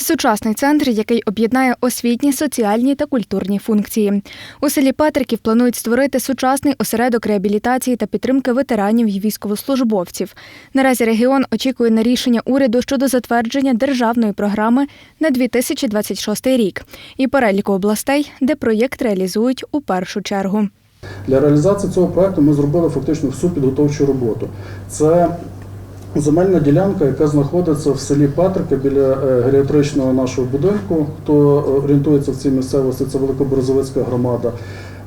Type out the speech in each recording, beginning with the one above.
Сучасний центр, який об'єднає освітні, соціальні та культурні функції. У селі Петриків планують створити сучасний осередок реабілітації та підтримки ветеранів і військовослужбовців. Наразі регіон очікує на рішення уряду щодо затвердження державної програми на 2026 рік і переліку областей, де проєкт реалізують у першу чергу. Для реалізації цього проекту ми зробили фактично всю підготовчу роботу. Це земельна ділянка, яка знаходиться в селі Патрика біля е, геріатричного нашого будинку. Хто орієнтується в цій місцевості, це Великоборозовицька громада.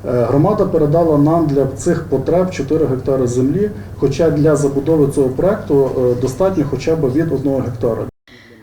Е, Громада передала нам для цих потреб 4 гектари землі, хоча для забудови цього проекту е, достатньо хоча б від 1 гектара.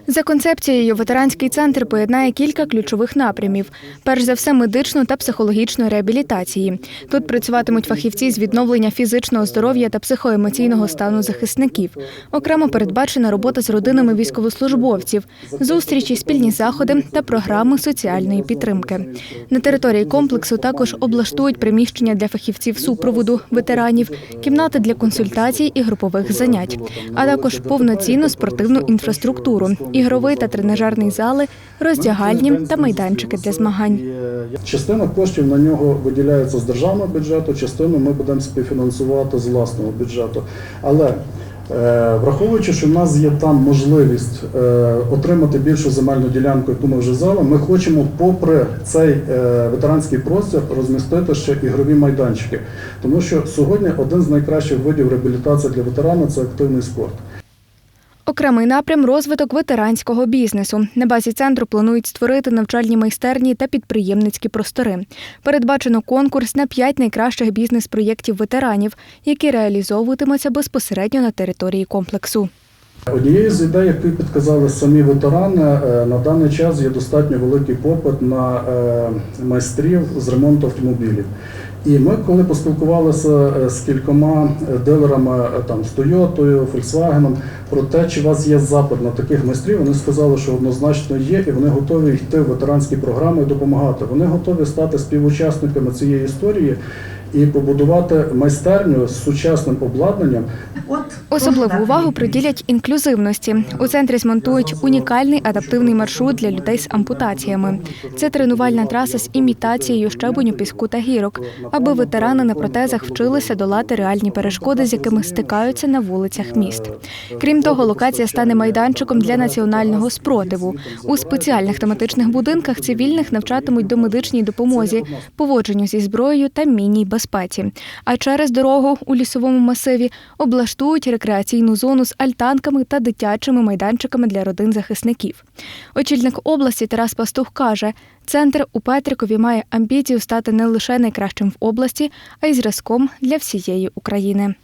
За концепцією, ветеранський центр поєднає кілька ключових напрямів: перш за все, медичну та психологічну реабілітації. Тут працюватимуть фахівці з відновлення фізичного здоров'я та психоемоційного стану захисників. Окремо передбачена робота з родинами військовослужбовців, зустрічі, спільні заходи та програми соціальної підтримки. На території комплексу також облаштують приміщення для фахівців супроводу ветеранів, кімнати для консультацій і групових занять, а також повноцінну спортивну інфраструктуру, ігровий та тренажерний зали, роздягальні та майданчики для змагань. Частина коштів на нього виділяється з державного бюджету, частину ми будемо співфінансувати з власного бюджету. Але е, враховуючи, що в нас є там можливість е, отримати більшу земельну ділянку, яку ми вже взяли, ми хочемо, попри цей е, ветеранський простір, розмістити ще ігрові майданчики. Тому що сьогодні один з найкращих видів реабілітації для ветерана це активний спорт. Окремий напрям розвиток ветеранського бізнесу. На базі центру планують створити навчальні майстерні та підприємницькі простори. Передбачено конкурс на п'ять найкращих бізнес-проєктів ветеранів, які реалізовуватимуться безпосередньо на території комплексу. Однією з ідей, які підказали самі ветерани, е, на даний час є достатньо великий попит на е, майстрів з ремонту автомобілів. І ми, коли поспілкувалися е, з кількома дилерами там з Тойотою, Volkswagen, про те, чи у вас є запит на таких майстрів, вони сказали, що однозначно є, і вони готові йти в ветеранські програми і допомагати. Вони готові стати співучасниками цієї історії і побудувати майстерню з сучасним обладнанням, Особливу увагу приділять інклюзивності. У центрі змонтують унікальний адаптивний маршрут для людей з ампутаціями. Це тренувальна траса з імітацією щебеню, піску та гірок, аби ветерани на протезах вчилися долати реальні перешкоди, з якими стикаються на вулицях міст. Крім того, локація стане майданчиком для національного спротиву. У спеціальних тематичних будинках цивільних навчатимуть до медичній допомозі, поводженню зі зброєю та мінній безпеці. А через дорогу у лісовому масиві облаштують рекреаційну зону з альтанками та дитячими майданчиками для родин захисників. Очільник області Тарас Пастух каже, центр у Петрикові має амбіцію стати не лише найкращим в області, а й зразком для всієї України.